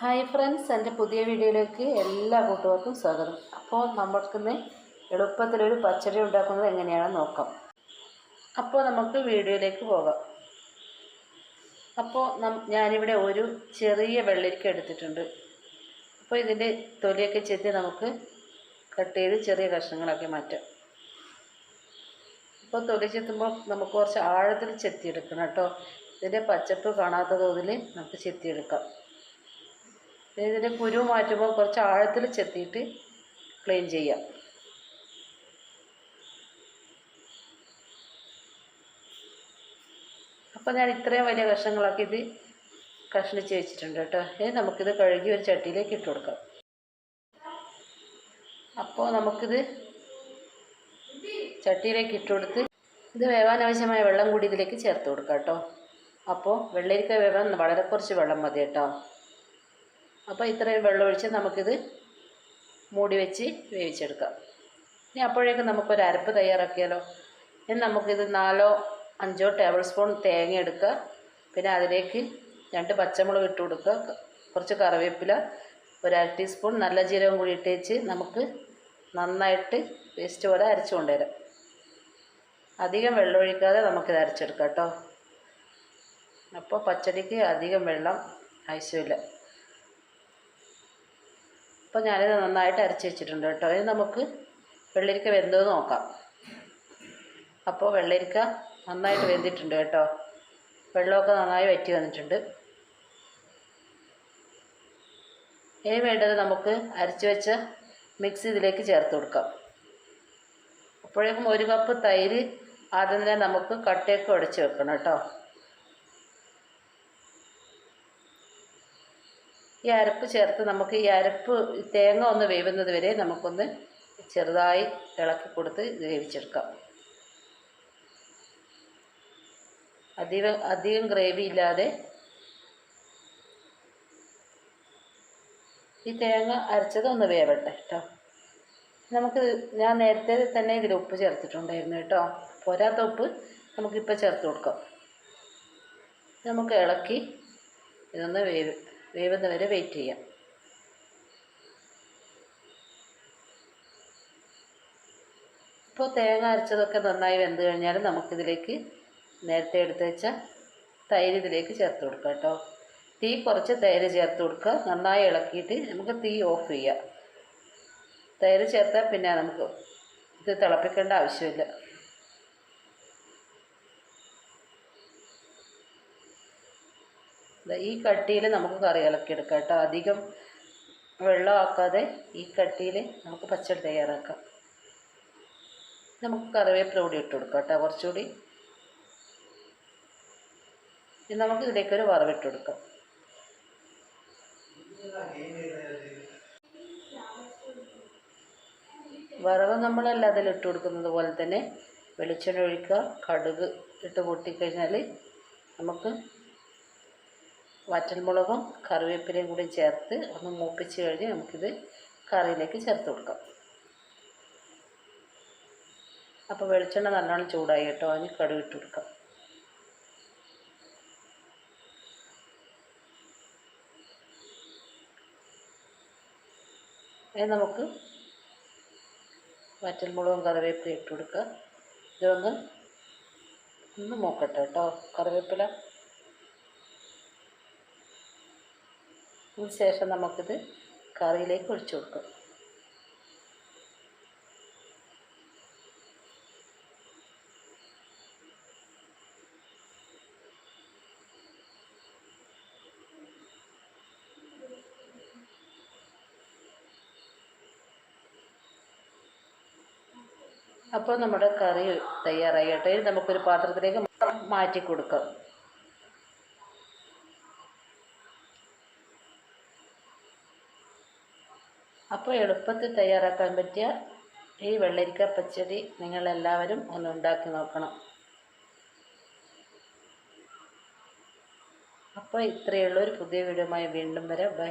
Hi friends എന്റെ പുതിയ വീഡിയോയിലേക്ക് എല്ലാ കൂട്ടുകാർക്കും സ്വാഗതം. അപ്പോൾ നമ്മൾക്കിന്ന് എളുപ്പത്തിലൊരു പച്ചടി ഉണ്ടാക്കുന്നത് എങ്ങനെയാണെന്ന് നോക്കാം. അപ്പോൾ നമുക്ക് വീഡിയോയിലേക്ക് പോകാം. അപ്പോൾ ഞാനിവിടെ ഒരു ചെറിയ വെള്ളരിക്ക എടുത്തിട്ടുണ്ട്. അപ്പോൾ ഇതിന്റെ തൊലിയൊക്കെ ചെത്തി നമുക്ക് കട്ട് ചെയ്ത് ചെറിയ കഷ്ണങ്ങളാക്കി മാറ്റാം. അപ്പോൾ തൊലി ചെത്തുമ്പോൾ നമുക്ക് കുറച്ച് ആഴത്തിൽ ചെത്തിയെടുക്കണം കേട്ടോ. ഇതിന്റെ പച്ചപ്പ് കാണാത്ത തോതിൽ നമുക്ക് ചെത്തിയെടുക്കാം. ഇതിന്റെ കുരു മാറ്റുമ്പോൾ കുറച്ച് ആഴത്തിൽ ചെത്തിയിട്ട് ക്ലീൻ ചെയ്യാം. അപ്പോൾ ഞാൻ ഇത്രയും വലിയ കഷ്ണങ്ങളൊക്കെ ഇത് കഷ്ണിച്ച് വെച്ചിട്ടുണ്ട് കേട്ടോ. ഇനി നമുക്കിത് കഴുകി ഒരു ചട്ടിയിലേക്ക് ഇട്ട് കൊടുക്കാം. അപ്പോൾ നമുക്കിത് ചട്ടിയിലേക്ക് ഇട്ട് കൊടുത്ത് ഇത് വേവാൻ ആവശ്യമായ വെള്ളം കൂടി ഇതിലേക്ക് ചേർത്ത് കൊടുക്കാം കേട്ടോ. അപ്പോൾ വെള്ളരിക്ക വേവാൻ വളരെ കുറച്ച് വെള്ളം മതി കേട്ടോ. അപ്പോൾ ഇത്രയും വെള്ളമൊഴിച്ച് നമുക്കിത് മൂടി വെച്ച് വേവിച്ചെടുക്കാം. ഇനി അപ്പോഴേക്കും നമുക്കൊരു അരപ്പ് തയ്യാറാക്കിയാലോ? ഇനി നമുക്കിത് നാലോ അഞ്ചോ ടേബിൾ സ്പൂൺ തേങ്ങ എടുക്കുക. പിന്നെ അതിലേക്ക് രണ്ട് പച്ചമുളക് ഇട്ട് കൊടുക്കുക. കുറച്ച് കറിവേപ്പില ഒരു അര ടീസ്പൂൺ നല്ല ജീരകം കൂടി ഇട്ടേച്ച് നമുക്ക് നന്നായിട്ട് പേസ്റ്റ് പോലെ അരച്ചു കൊണ്ടുവരാം. അധികം വെള്ളമൊഴിക്കാതെ നമുക്കിത് അരച്ചെടുക്കാം കേട്ടോ. അപ്പോൾ പച്ചടിക്ക് അധികം വെള്ളം ആവശ്യമില്ല. അപ്പോൾ ഞാനിത് നന്നായിട്ട് അരച്ച് വെച്ചിട്ടുണ്ട് കേട്ടോ. ഇനി നമുക്ക് വെള്ളരിക്ക വെന്തോ നോക്കാം. അപ്പോൾ വെള്ളരിക്ക നന്നായിട്ട് വെന്തിട്ടുണ്ട് കേട്ടോ. വെള്ളമൊക്കെ നന്നായി വറ്റി വന്നിട്ടുണ്ട്. ഇനി വേണ്ടത് നമുക്ക് അരച്ച് വെച്ച മിക്സ് ഇതിലേക്ക് ചേർത്ത് കൊടുക്കാം. അപ്പോഴേക്കും ഒരു കപ്പ് തൈര് ആദ്യം തന്നെ നമുക്ക് കട്ടയൊക്കെ ഉടച്ച് വെക്കണം കേട്ടോ. ഈ അരപ്പ് ചേർത്ത് നമുക്ക് ഈ അരപ്പ് തേങ്ങ ഒന്ന് വേവുന്നത് വരെ നമുക്കൊന്ന് ചെറുതായി ഇളക്കി കൊടുത്ത് വേവിച്ചെടുക്കാം. അധികം അധികം ഗ്രേവി ഇല്ലാതെ ഈ തേങ്ങ അരച്ചത് ഒന്ന് വേവട്ടെ കേട്ടോ നമുക്ക് ഞാൻ നേരത്തെ തന്നെ ഇതിൽ ഉപ്പ് ചേർത്തിട്ടുണ്ടായിരുന്നു കേട്ടോ പോരാത്ത ഉപ്പ് നമുക്കിപ്പോൾ ചേർത്ത് കൊടുക്കാം. നമുക്ക് ഇളക്കി ഇതൊന്ന് വേവ് വേവുന്ന വരെ വെയിറ്റ് ചെയ്യാം. ഇപ്പോൾ തേങ്ങ അരച്ചതൊക്കെ നന്നായി വെന്ത് കഴിഞ്ഞാൽ നമുക്കിതിലേക്ക് നേരത്തെ എടുത്ത് വെച്ച തൈര് ഇതിലേക്ക് ചേർത്ത് കൊടുക്കാം കേട്ടോ. തീ കുറച്ച് തൈര് ചേർത്ത് കൊടുക്കുക. നന്നായി ഇളക്കിയിട്ട് നമുക്ക് തീ ഓഫ് ചെയ്യാം. തൈര് ചേർത്താൽ പിന്നെ നമുക്ക് ഇത് തിളപ്പിക്കേണ്ട ആവശ്യമില്ല. ഈ കട്ടിയിൽ നമുക്ക് കറി ഇളക്കിയെടുക്കാം കേട്ടോ. അധികം വെള്ളമാക്കാതെ ഈ കട്ടിയിൽ നമുക്ക് പച്ചടി തയ്യാറാക്കാം. നമുക്ക് കറിവേപ്പില കൂടി ഇട്ട് കൊടുക്കാം കേട്ടോ കുറച്ചുകൂടി. നമുക്ക് ഇതിലേക്ക് ഒരു വറവിട്ട് കൊടുക്കാം. വറവ് നമ്മളല്ല അതിലിട്ട് കൊടുക്കുന്നത് പോലെ തന്നെ വെളിച്ചെണ്ണ ഒഴിക്കുക കടുക് ഇട്ട് പൊട്ടിക്കഴിഞ്ഞാൽ നമുക്ക് വറ്റൽമുളകും കറിവേപ്പിലയും കൂടി ചേർത്ത് ഒന്ന് മൂപ്പിച്ച് കഴിഞ്ഞ് നമുക്കിത് കറിയിലേക്ക് ചേർത്ത് കൊടുക്കാം. അപ്പോൾ വെളിച്ചെണ്ണ നല്ലോണം ചൂടായി കേട്ടോ. അതിന് കടുക് കൊടുക്കാം. ഇനി നമുക്ക് വറ്റൽമുളകും കറിവേപ്പിലയും ഇട്ട് കൊടുക്കുക ഇതൊന്ന് ഒന്ന് മൂക്കട്ടെ കേട്ടോ. കറിവേപ്പില ശേഷം നമുക്കിത് കറിയിലേക്ക് ഒഴിച്ചു കൊടുക്കാം. അപ്പോൾ നമ്മുടെ കറി തയ്യാറായി കേട്ടോ. നമുക്കൊരു പാത്രത്തിലേക്ക് മാറ്റി കൊടുക്കാം. അപ്പോൾ എളുപ്പത്തിൽ തയ്യാറാക്കാൻ പറ്റിയ ഈ വെള്ളരിക്ക പച്ചടി നിങ്ങളെല്ലാവരും ഒന്ന് ഉണ്ടാക്കി നോക്കണം. അപ്പോൾ ഇത്രയേ ഉള്ളൂ. ഒരു പുതിയ വീഡിയോയുമായി വീണ്ടും വരാം. ബൈ.